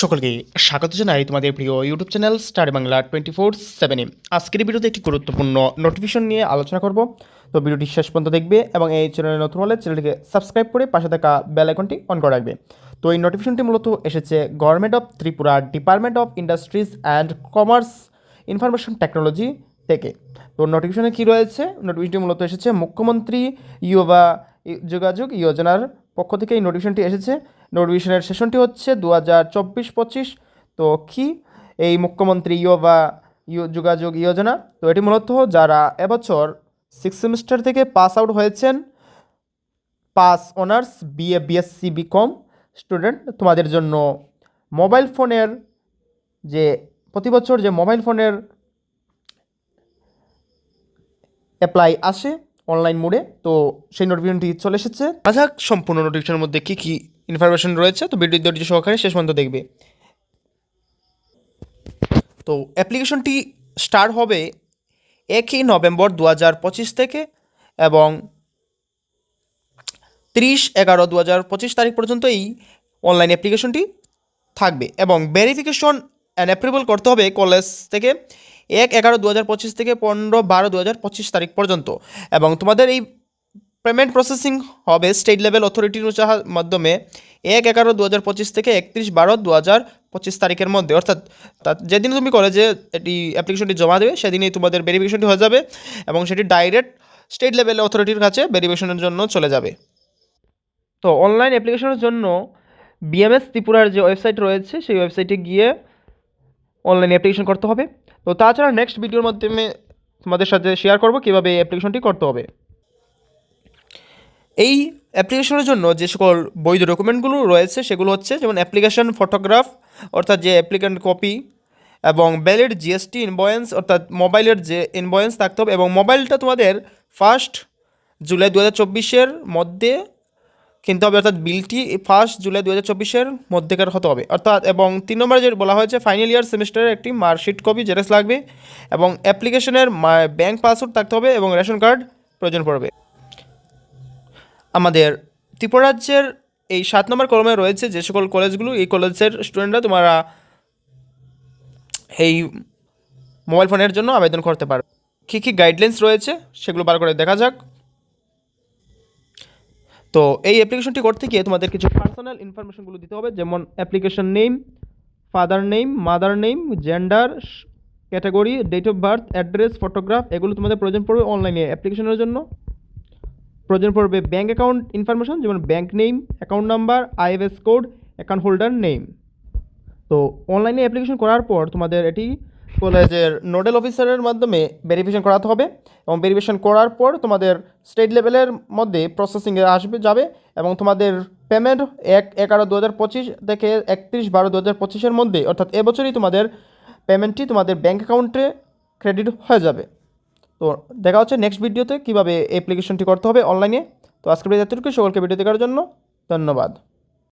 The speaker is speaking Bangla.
সকলকে স্বাগত জানাই তোমাদের প্রিয় YouTube channel star Bangla twenty four সেভেনে আজকের ভিডিওতে একটি গুরুত্বপূর্ণ নোটিফিকেশন নিয়ে আলোচনা করব। তো ভিডিওটি শেষ পর্যন্ত দেখবে এবং এই চ্যানেলে নতুন হলে চ্যানেলটিকে সাবস্ক্রাইব করে পাশে থাকা বেল আইকনটি অন করে রাখবে। তো এই নোটিফিকেশনটি মূলত এসেছে government of Tripura department of industries and commerce information technology থেকে। তো নোটিফিকেশনে কী রয়েছে? নোটিফিকেশনটি মূলত এসেছে মুখ্যমন্ত্রী ইউবা যোগাযোগ যোজনার পক্ষ থেকে এই নোটিফিকেশনটি এসেছে। নোটিফিকেশনের সেশনটি হচ্ছে দু হাজার চব্বিশ পঁচিশ তো কি? এই মুখ্যমন্ত্রী ইয়োবা ইউ যোগাযোগ যোজনা তো এটি মূলত যারা এবছর সিক্স সেমিস্টার থেকে পাস আউট হয়েছেন pass honours BA BSc BCom student তোমাদের জন্য মোবাইল ফোনের যে, প্রতি বছর যে মোবাইল ফোনের অ্যাপ্লাই আসে অনলাইন মোডে তো সেই নোটিফিকেশনটি চলে এসেছে। আচ্ছা সম্পূর্ণ নোটিফিকেশনের মধ্যে কী কী ইনফরমেশন রয়েছে, তো ভিডিও ধৈর্য সহকারে শেষ পর্যন্ত দেখবে। তো অ্যাপ্লিকেশনটি স্টার্ট হবে একই নভেম্বর দু হাজার পঁচিশ থেকে এবং তিরিশ এগারো দু হাজার পঁচিশ তারিখ পর্যন্ত এই অনলাইন অ্যাপ্লিকেশনটি থাকবে এবং ভেরিফিকেশন অ্যান্ড অ্যাপ্রুভাল করতে হবে কলেজ থেকে এক এগারো দু হাজার পঁচিশ থেকে পনেরো বারো দু হাজার পঁচিশ তারিখ পর্যন্ত। এবং তোমাদের এই পেমেন্ট প্রসেসিং হবে স্টেট লেভেল অথরিটির মাধ্যমে এক এগারো দু হাজার পঁচিশ থেকে একত্রিশ বারো দু হাজার পঁচিশ তারিখের মধ্যে। অর্থাৎ যেদিন তুমি কলেজে এটি অ্যাপ্লিকেশনটি জমা দেবে, সেদিনই তোমাদের ভেরিফিকেশনটি হয়ে যাবে এবং সেটি ডাইরেক্ট স্টেট লেভেল অথরিটির কাছে ভেরিফিকেশনের জন্য চলে যাবে। তো অনলাইন অ্যাপ্লিকেশনের জন্য বিএমএস ত্রিপুরার যে ওয়েবসাইট রয়েছে, সেই ওয়েবসাইটে গিয়ে অনলাইন অ্যাপ্লিকেশন করতে হবে। তো তাছাড়া নেক্সট ভিডিওর মাধ্যমে তোমাদের সাথে শেয়ার করব কীভাবে এই অ্যাপ্লিকেশনটি করতে হবে। এই অ্যাপ্লিকেশনের জন্য যে সকল বৈধ ডকুমেন্টগুলো রয়েছে, সেগুলো হচ্ছে যেমন অ্যাপ্লিকেশন ফটোগ্রাফ অর্থাৎ যে অ্যাপ্লিকেন্ট কপি এবং ব্যালিড জিএসটি ইনভয়েন্স অর্থাৎ মোবাইলের যে ইনভয়েন্স থাকতে হবে, এবং মোবাইলটা তোমাদের ফার্স্ট জুলাই দু হাজার মধ্যে কিনতে হবে, অর্থাৎ বিলটি ফার্স্ট জুলাই দু হাজার চব্বিশের মধ্যেকার হতে হবে। অর্থাৎ, এবং তিন নম্বরে যে বলা হয়েছে ফাইনাল ইয়ার সেমিস্টারের একটি মার্কশিট কপি জেরক্স লাগবে, এবং অ্যাপ্লিকেশনের ব্যাঙ্ক পাসওয়ার্ড থাকতে হবে, এবং রেশন কার্ড প্রয়োজন পড়বে। আমাদের ত্রিপুরা রাজ্যের এই সাত নম্বর কলমে রয়েছে যে সকল কলেজগুলো, এই কলেজের স্টুডেন্টরা তোমরা এই মোবাইল ফোনের জন্য আবেদন করতে পারো। কী কী গাইডলাইন্স রয়েছে সেগুলো বার করে দেখা যাক। তো এই অ্যাপ্লিকেশনটি করতে গিয়ে তোমাদের কিছু পার্সোনাল ইনফরমেশনগুলো দিতে হবে, যেমন application name father name mother name gender category date of birth address photograph এগুলো তোমাদের প্রয়োজন পড়বে অনলাইনে অ্যাপ্লিকেশনের জন্য। প্রয়োজন পড়বে ব্যাঙ্ক অ্যাকাউন্ট ইনফরমেশন যেমন bank name account number IFS code account holder name তো অনলাইনে অ্যাপ্লিকেশন করার পর তোমাদের এটি কলেজের নোডেল অফিসারের মাধ্যমে ভেরিফিকেশন করাতে হবে এবং ভেরিফিকেশন করার পর তোমাদের স্টেট লেভেলের মধ্যে প্রসেসিংয়ে আসবে, যাবে এবং তোমাদের পেমেন্ট এক এগারো দু হাজার পঁচিশ থেকে একত্রিশ বারো দু হাজার পঁচিশের মধ্যে, অর্থাৎ এবছরই তোমাদের পেমেন্টটি তোমাদের ব্যাঙ্ক অ্যাকাউন্টে ক্রেডিট হয়ে যাবে। তো দেখা হচ্ছে নেক্সট ভিডিওতে কীভাবে অ্যাপ্লিকেশনটি করতে হবে অনলাইনে তো আজকের ভিডিও সকলকে ভিডিও দেখার জন্য ধন্যবাদ।